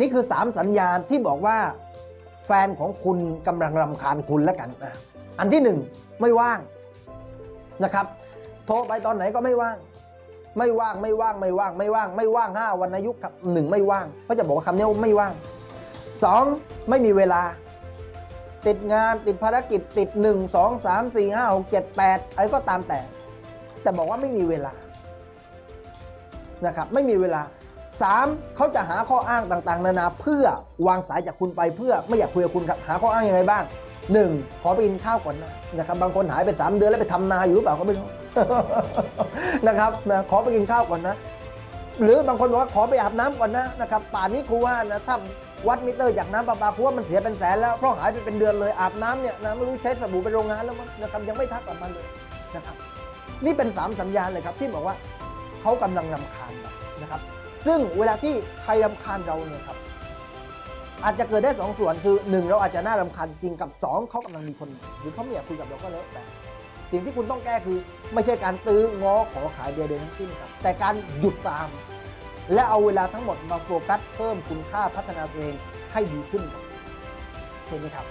นี่คือสามสัญญาณที่บอกว่า แฟนของคุณกำลังรำคาญคุณแล้วกันนะอันที่หนึ่งไม่ว่างนะครับ โทรไปตอนไหนก็ไม่ว่าง ไม่ว่างไม่ว่างไม่ว่างไม่ว่าง ไม่ว่างห้าวันอายุครับหนึ่งไม่ว่างเขาจะบอกว่าคำนี้ไม่ว่างสองไม่มีเวลา ติดงานติดภารกิจติดหนึ่งสองสามสี่ห้าหกเจ็ดแปดอะไรก็ตามแต่ แต่บอกว่าไม่มีเวลานะครับไม่มีเวลา สามเขาจะหาข้ออ้างต่างๆ นานาเพื่อวางสายจากคุณไปเพื่อไม่อยากคุยกับคุณครับหาข้ออ้างยังไงบ้างหนึ่งขอไปกินข้าวก่อนนะนะครับบางคนหายไปสามเดือนแล้วไปทำนาอยู่หรือเปล่าก็ไม่รู้นะครับนะขอไปกินข้าวก่อนนะ หรือบางคนบอกว่าขอไปอาบน้ำก่อนนะนะครับป่านนี้ครูว่านะถ้าวัดมิเตอร์จากน้ำประปาครูว่ามันเสียเป็นแสนแล้วเพราะหายไปเป็นเดือนเลยอาบน้ำเนี่ยนะไม่รู้ใช้สบู่ไปโรงงานแล้วมั้งนะครับยังไม่ทักกลับมาเลยนะครับนี่เป็นสามสัญญาณเลยครับที่บอกว่าเขากำลังรำคาญนะครับ ซึ่งเวลาที่ใครรำคาญเราเนี่ยครับ อาจจะเกิดได้สองส่วนคือหนึ่งเราอาจจะน่ารำคาญจริงกับสองเขากำลังมีคน หรือเขาไม่อยากคุยกับเราก็แล้วแต่สิ่งที่คุณต้องแก้คือ ไม่ใช่การตื้อง้อขอขายเบียร์เดนทั้งสิ้นครับ แต่การหยุดตาม และเอาเวลาทั้งหมดมาโฟกัสเพิ่มคุณค่าพัฒนาตัวเองให้ดีขึ้นเห็นไหมครับ